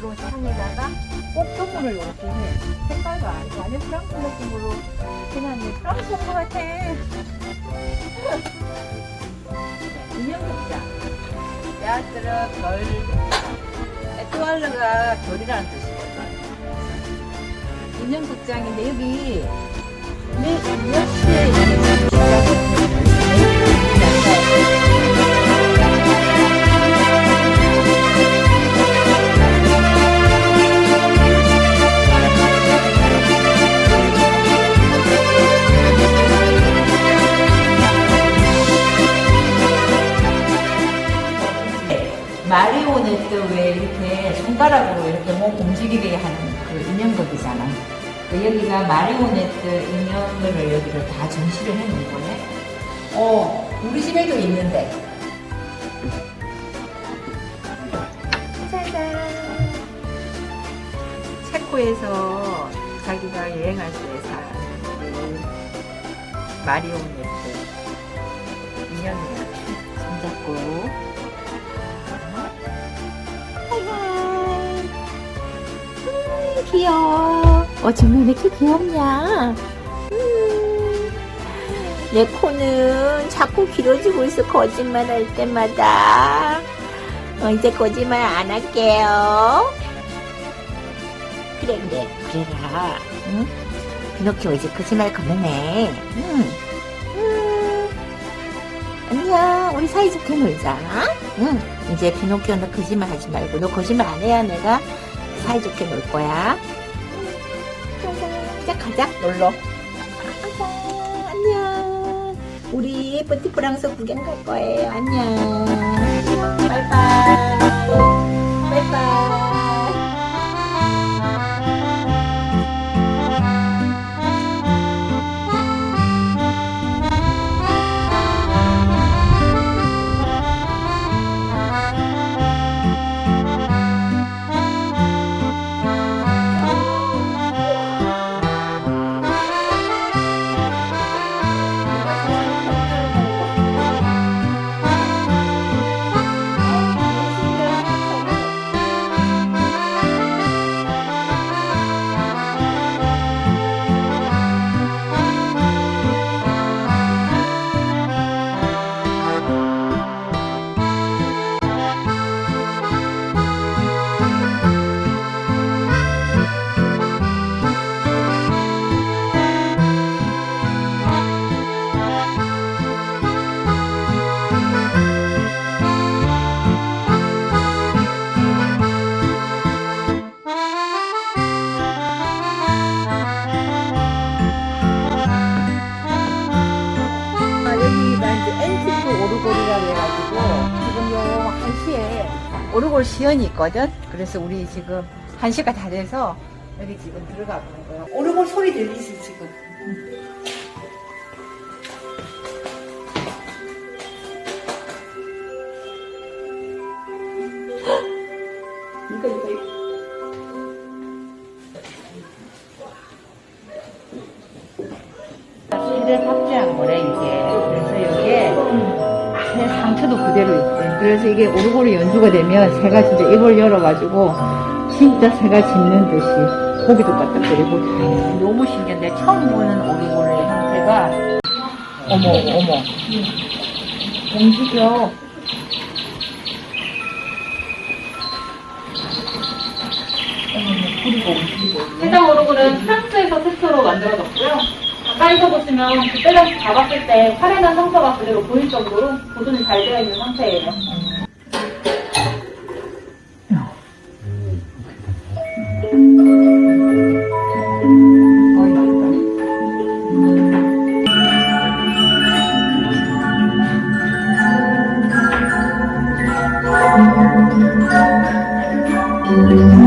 이런 향에다가 꽃동물을 이렇게 해. 색깔도 아니고 완전 프랑스 느낌으로 그냥 이 프랑스 온것 같아. 인형 극장. 야트르 별. 에투알르가 별이라는 뜻이거든. 인형 극장인데 여기 내 인형 마리오네트 왜 이렇게 손가락으로 이렇게 몸 움직이게 하는 그 인형극이잖아. 그 여기가 마리오네트 인형을 여기를 다 전시를 해 놓은 거네. 어, 우리 집에도 있는데. 짜잔. 체코에서 자기가 여행할 때산그 마리오네트 귀여워. 어, 정말 왜 이렇게 귀엽냐? 음, 내 코는 자꾸 길어지고 있어, 거짓말 할 때마다. 어, 이제 거짓말 안 할게요. 그래, 그래, 그래라. 응? 피노키오 이제 거짓말 그만해. 응. 음, 안녕, 우리 사이좋게 놀자. 응. 이제 피노키오 너 거짓말 하지 말고 너 거짓말 안 해야 내가 사이좋게 놀 거야. 이제 가자 놀러. 가자 안녕. 우리 뽀티프랑스 구경 갈 거예요. 안녕. 바이바이. 바이바이. 여기가 이제 엔티브 오르골이라고 해가지고 지금 요 1시에 오르골 시연이 있거든. 그래서 우리 지금 1시가 다 돼서 여기 지금 들어가 보는 거야. 오르골 소리 들리지 지금. 이거 이거 이거. 실에 탑재한 거래 새 상처도 그대로 있대. 그래서 이게 오르골이 연주가 되면 새가 진짜 입을 열어가지고 진짜 새가 짖는 듯이 고기도 까딱거리고 너무 신기한데 처음 보는 오르골의 형태가 어머 어머. 움직여. 해당 오르골은 프랑스에서 최초로. 가까이서 보시면 그때 당시 잡았을 때 화려한 상처가 그대로 보일 정도로 보존이 잘 되어 있는 상태예요. 음.